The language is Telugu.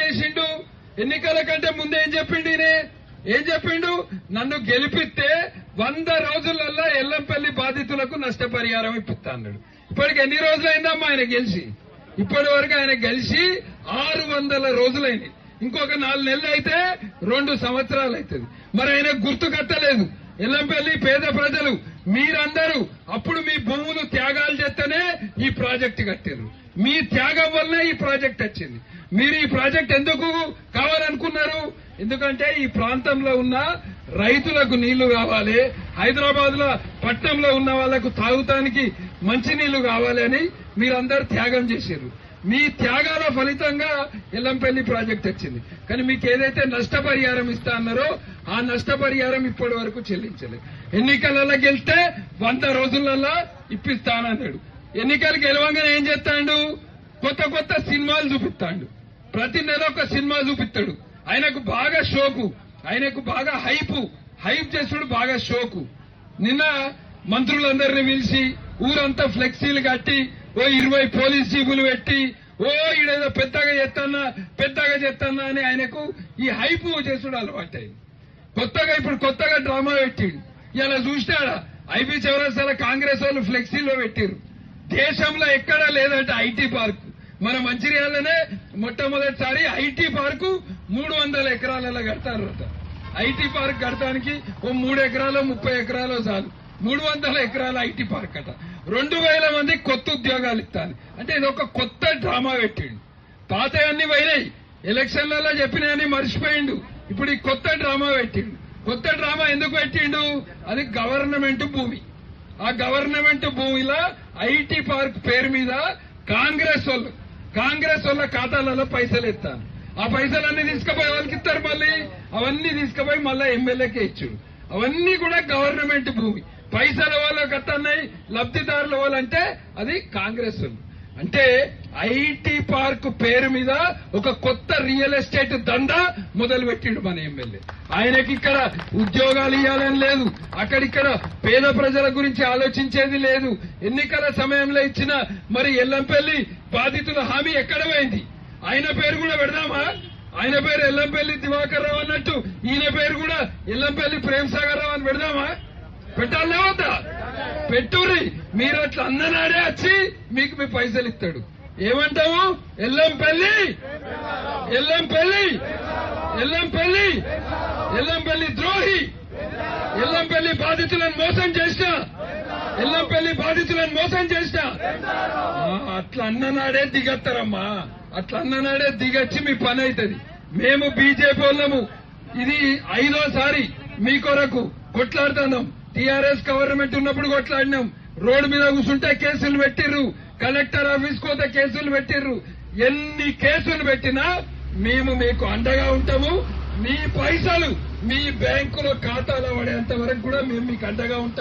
చేసిండు? ఎన్నికల కంటే ముందే ఏం చెప్పిండు ఏం చెప్పిండు? నన్ను గెలిపిస్తే వంద రోజులల్లా ఎల్లంపల్లి బాధితులకు నష్టపరిహారం ఇప్పిస్తాడు ఇప్పటికి ఎన్ని రోజులైందమ్మా ఆయన గెలిచి? ఇప్పటి వరకు ఆయన గెలిచి ఆరు వందల రోజులైంది. ఇంకొక నాలుగు నెలలు అయితే రెండు సంవత్సరాలు అవుతుంది. మరి ఆయన గుర్తుకట్టలేదు ఎల్లంపల్లి పేద ప్రజలు మీరందరూ అప్పుడు మీ భూములు త్యాగాలు చేస్తేనే ఈ ప్రాజెక్ట్ కట్టారు మీ త్యాగం వల్లే ఈ ప్రాజెక్ట్ వచ్చింది. మీరు ఈ ప్రాజెక్ట్ ఎందుకు కావాలనుకున్నారు? ఎందుకంటే ఈ ప్రాంతంలో ఉన్న రైతులకు నీళ్ళు కావాలి హైదరాబాద్లో పట్టణంలో ఉన్న వాళ్ళకు తాగుతానికి మంచినీళ్ళు కావాలి అని మీరందరూ త్యాగం చేశారు. మీ త్యాగాల ఫలితంగా ఎల్లంపల్లి ప్రాజెక్ట్ వచ్చింది. కానీ మీకు ఏదైతే నష్టపరిహారం ఇస్తా అన్నారో ఆ నష్టపరిహారం ఇప్పటి వరకు చెల్లించలేదు. ఎన్నికలలో గెలిస్తే వంద రోజులలో ఇప్పిస్తానన్నాడు. ఎన్నికలు గెలవంగానే ఏం చేస్తాడు? కొత్త కొత్త సినిమాలు చూపిస్తాడు. ప్రతి నెల ఒక సినిమా చూపిస్తాడు. ఆయనకు బాగా షోకు. ఆయనకు బాగా హైపు. హైప్ చేసుడు బాగా షోకు. నిన్న మంత్రులందరినీ పిలిచి ఊరంతా ఫ్లెక్సీలు కట్టి ఓ ఇరవై పోలీస్ జీబులు పెట్టి ఓ ఈడేదో పెద్దగా చెత్తన్నా పెద్దగా చెత్తన్నా అని ఆయనకు ఈ హైపు చేసుడు అలవాటైంది కొత్తగా ఇప్పుడు కొత్తగా డ్రామా పెట్టిండు. ఇలా చూసినాడా? ఐబీ చౌరస్తాల కాంగ్రెస్ వాళ్ళు ఫ్లెక్సీలో పెట్టారు దేశంలో ఎక్కడా లేదంటే ఐటీ పార్క్. మన మంచిర్యాలనే మొట్టమొదటిసారి ఐటీ పార్కు మూడు వందల ఎకరాలలో కడతారు ఐటీ పార్క్ కడటానికి ఓ మూడు ఎకరాలు ముప్పై ఎకరాలు చాలు. మూడు వందల ఎకరాల ఐటీ పార్క్ అట. రెండు వేల మంది కొత్త ఉద్యోగాలు ఇస్తాను అంటే ఇది ఒక కొత్త డ్రామా పెట్టిండు. పాత అన్ని పోయినాయి. ఎలక్షన్లలో చెప్పినాయని మర్చిపోయిండు. ఇప్పుడు ఈ కొత్త డ్రామా పెట్టిండు. కొత్త డ్రామా ఎందుకు పెట్టిండు? అది గవర్నమెంట్ భూమి. ఆ గవర్నమెంట్ భూమిలో ఐటీ పార్క్ పేరు మీద కాంగ్రెస్ వాళ్ళు కాంగ్రెస్ వాళ్ళ ఖాతాలలో పైసలు ఎత్తాను. ఆ పైసలన్నీ తీసుకుపోయి వాళ్ళకి ఇస్తారు మళ్ళీ. అవన్నీ తీసుకుపోయి మళ్ళీ ఎమ్మెల్యేకే ఇచ్చు. అవన్నీ కూడా గవర్నమెంట్ భూమి. పైసల వాళ్ళకి అత్తన్నాయి లబ్ధిదారుల వాళ్ళంటే అది కాంగ్రెస్ వాళ్ళు. అంటే ఐటీ పార్క్ పేరు మీద ఒక కొత్త రియల్ ఎస్టేట్ దందా మొదలు పెట్టిండు మన ఎమ్మెల్యే. ఆయనకి ఇక్కడ ఉద్యోగాలు ఇవ్వాలని లేదు. అక్కడిక్కడ పేద ప్రజల గురించి ఆలోచించేది లేదు. ఎన్నికల సమయంలో ఇచ్చిన మరి ఎల్లంపల్లి బాధితుల హామీ ఎక్కడ పోయింది ఆయన పేరు కూడా పెడదామా? ఆయన పేరు ఎల్లంపల్లి దివాకర్ రావు అన్నట్టు. ఈయన పేరు కూడా ఎల్లంపల్లి ప్రేమ్ సాగర్ రావు అని పెడదామా? పెట్టాలనే వద్దా? పెట్టుర్రి. మీరు అట్లా అందనాడే వచ్చి మీకు మీ పైసలు ఇస్తాడు. ఏమంటావు? ఎల్లంపల్లి? ఎల్లంపల్లి? ఎల్లంపల్లి? ఎల్లంపల్లి ద్రోహి? ఎల్లంపల్లి బాధితులను మోసం చేసిన ఎల్లంపల్లి బాధితులను మోసం చేసిన అట్లా అన్ననాడే దిగత్తారమ్మా. అట్లా అన్ననాడే దిగచ్చి మీ పని అవుతుంది మేము బీజేపీ వాళ్ళము. ఇది ఐదోసారి మీ కొరకు కొట్లాడుతున్నాం. టీఆర్ఎస్ గవర్నమెంట్ ఉన్నప్పుడు కొట్లాడినాం. రోడ్డు మీద కూర్చుంటే కేసులు పెట్టిర్రు. కలెక్టర్ ఆఫీస్ కోతే కేసులు పెట్టిర్రు. ఎన్ని కేసులు పెట్టినా మేము మీకు అండగా ఉంటాము. మీ పైసలు మీ బ్యాంకులో ఖాతాలో పడేంత వరకు కూడా మేము మీకు అండగా ఉంటాం.